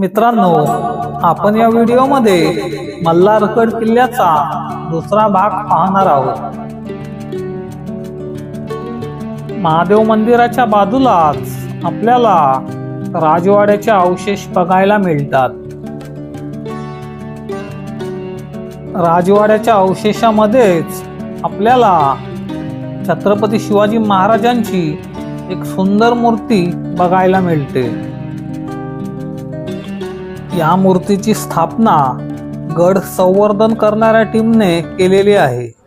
मित्रांनो आपण या व्हिडिओमध्ये मल्हारगड किल्ल्याचा दुसरा भाग पाहणार आहोत. महादेव मंदिराच्या बाजूलाच आपल्याला राजवाड्याचे अवशेष बघायला मिळतात. राजवाड्याच्या अवशेषामध्येच आपल्याला छत्रपती शिवाजी महाराजांची एक सुंदर मूर्ती बघायला मिळते. या मूर्तीची स्थापना गड संवर्धन करणाऱ्या टीमने केलेली आहे.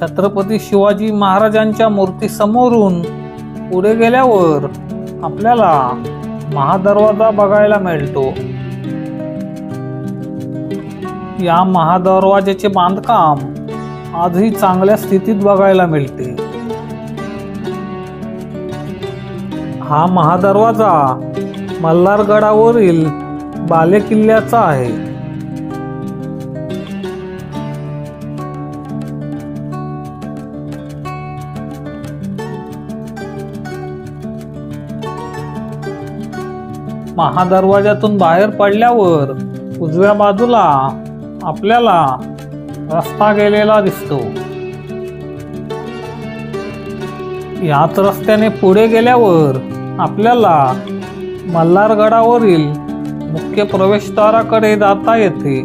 छत्रपती शिवाजी महाराजांच्या मूर्ती समोरून पुढे गेल्यावर आपल्याला महादरवाजा बघायला मिळतो. या महादरवाजाचे बांधकाम आजही चांगल्या स्थितीत बघायला मिळते. हा महादरवाजा मल्हारगडावरील बालेकिल्ल्याचा आहे. महादरवाजातून बाहेर पडल्यावर उजव्या बाजूला आपल्याला रस्ता गेलेला दिसतो. याच रस्त्याने पुढे गेल्यावर आपल्याला मल्हारगडावरील मुख्य प्रवेशद्वाराकडे जाता येते.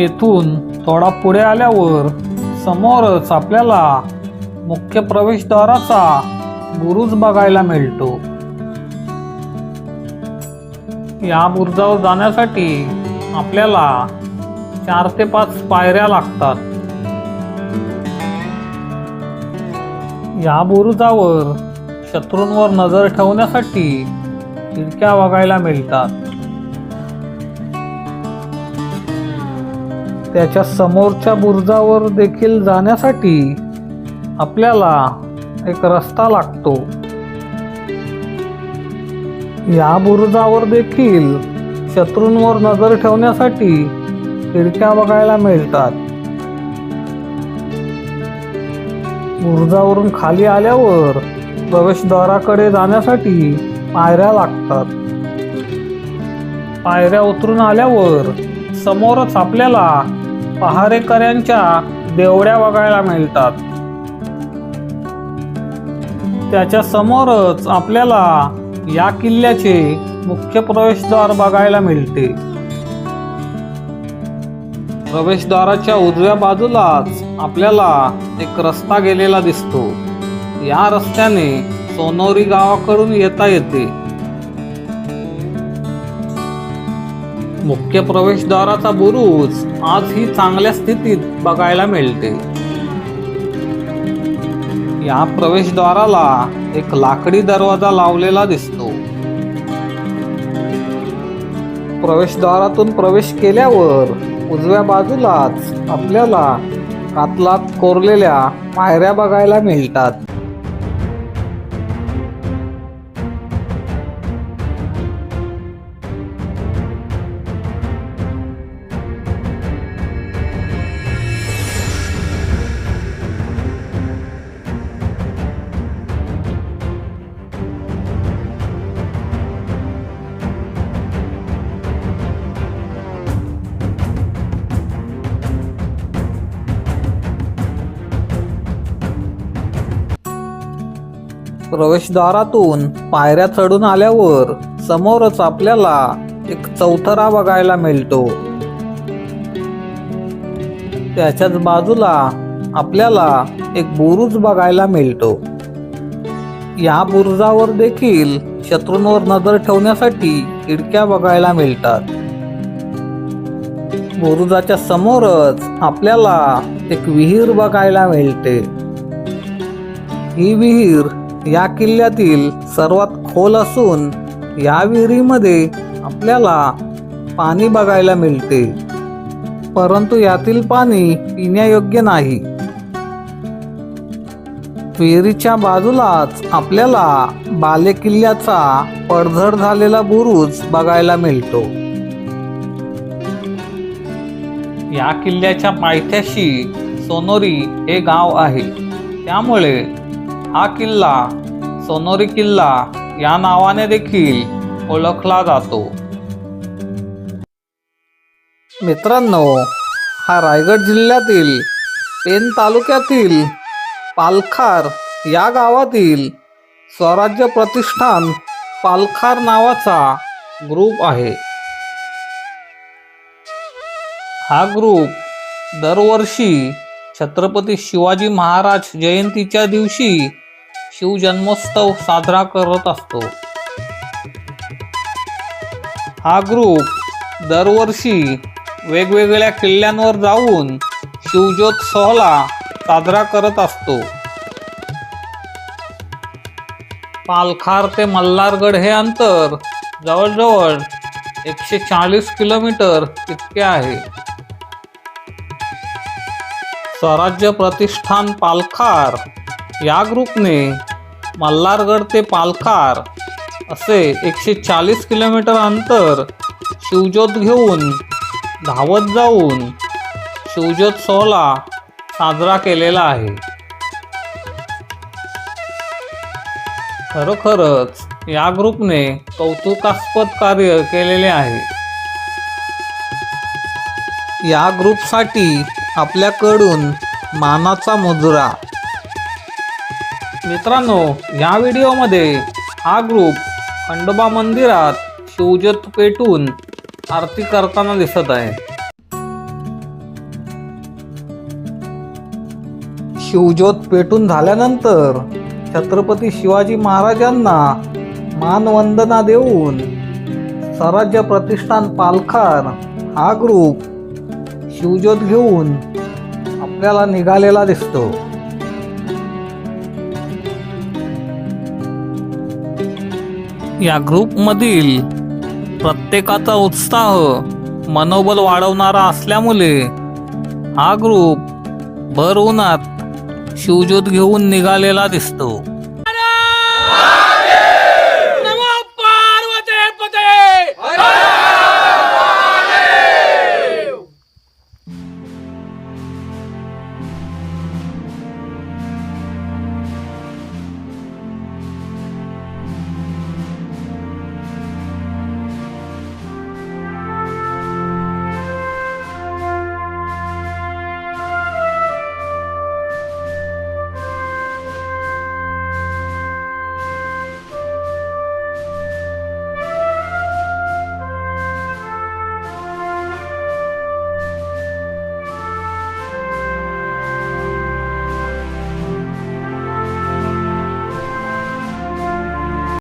येथून थोडा पुढे आल्यावर समोरच आपल्याला मुख्य प्रवेशद्वाराचा बुरुज बघायला मिळतो. या बुरुजावर जाण्यासाठी आपल्याला चार ते पाच पायऱ्या लागतात. या बुरुजावर शत्रूंवर नजर ठेवण्यासाठी खिडक्या बघायला मिळतात. त्याच्या समोरच्या बुरुजावर देखील जाण्यासाठी आपल्याला एक रस्ता लागतो. या बुरुजावर देखील शत्रूंवर नजर ठेवण्यासाठी खिडक्या बघायला मिळतात. बुरुजावरून खाली आल्यावर प्रवेशद्वाराकडे जाण्यासाठी पायऱ्या लागतात. पायऱ्या उतरून आल्यावर समोरच आपल्याला पहारेकऱ्यांच्या देवड्या बघायला मिळतात. त्याच्या समोरच आपल्याला या किल्ल्याचे मुख्य प्रवेशद्वार बघायला मिळते. प्रवेशद्वाराच्या उजव्या बाजूलाच आपल्याला एक रस्ता गेलेला दिसतो. या रस्त्याने सोनोरी गावाकडून येता येते. मुख्य प्रवेशद्वाराचा बुरुज आजही चांगल्या स्थितीत बघायला मिळते. या प्रवेशद्वाराला एक लाकडी दरवाजा लावलेला दिसतो. प्रवेशद्वारातून प्रवेश केल्यावर उजव्या बाजूलाच आपल्याला कातलात कोरलेल्या पायऱ्या बघायला मिळतात. प्रवेशद्वारातून पायऱ्या चढून आल्यावर समोरच आपल्याला एक चौथरा बघायला मिळतो. त्याच्याच बाजूला आपल्याला एक बुरुज बघायला मिळतो. या बुरुजावर देखील शत्रूंवर नजर ठेवण्यासाठी खिडक्या बघायला मिळतात. बुरुजाच्या समोरच आपल्याला एक विहीर बघायला मिळते. ही विहीर या किल्ल्यातील सर्वात खोल असून या विहिरीमध्ये आपल्याला पाणी बघायला मिळते. परंतु यातील पाणी पिण्यायोग्य नाही. विहिरीच्या बाजूलाच आपल्याला बाले किल्ल्याचा पडझड झालेला बुरुज बघायला मिळतो. या किल्ल्याच्या पायथ्याशी सोनोरी हे गाव आहे. त्यामुळे हा किल्ला सोनोरी किल्ला या नावाने देखील ओळखला जातो. मित्रांनो हा रायगड जिल्ह्यातील पेन तालुक्यातील पालखार या गावातील स्वराज्य प्रतिष्ठान पालखार नावाचा ग्रुप आहे. हा ग्रुप दरवर्षी छत्रपती शिवाजी महाराज जयंतीच्या दिवशी शिवजन्मोत्सव साजरा करत असतो. हा ग्रुप दरवर्षी वेगवेगळ्या किल्ल्यांवर जाऊन शिवजोत्सवला साजरा करत असतो. पालखार ते मल्हारगड हे अंतर जवळजवळ एकशे चाळीस किलोमीटर इतके आहे. स्वराज्य प्रतिष्ठान पालखार या ग्रुपने मल्हारगड ते पालखार असे एकशे चाळीस किलोमीटर अंतर शिवज्योत घेऊन धावत जाऊन शिवज्योत सोहळा साजरा केलेला आहे. खरोखरच या ग्रुपने कौतुकास्पद कार्य केलेले आहे. या ग्रुपसाठी आपल्याकडून मानाचा मुजरा मित्रांनो या व्हिडिओमध्ये हा ग्रुप खंडोबा मंदिरात शिवज्योत पेटून आरती करताना दिसत आहे. शिवज्योत पेटून झाल्यानंतर छत्रपती शिवाजी महाराजांना मानवंदना देऊन स्वराज्य प्रतिष्ठान पालखार हा ग्रुप शिवज्योत घेऊन आपल्याला निघालेला दिसतो. या ग्रुपमधील प्रत्येकाचा उत्साह मनोबल वाढवणारा असल्यामुळे हा ग्रुप भर उन्हात शिवज्योत घेऊन निघालेला दिसतो.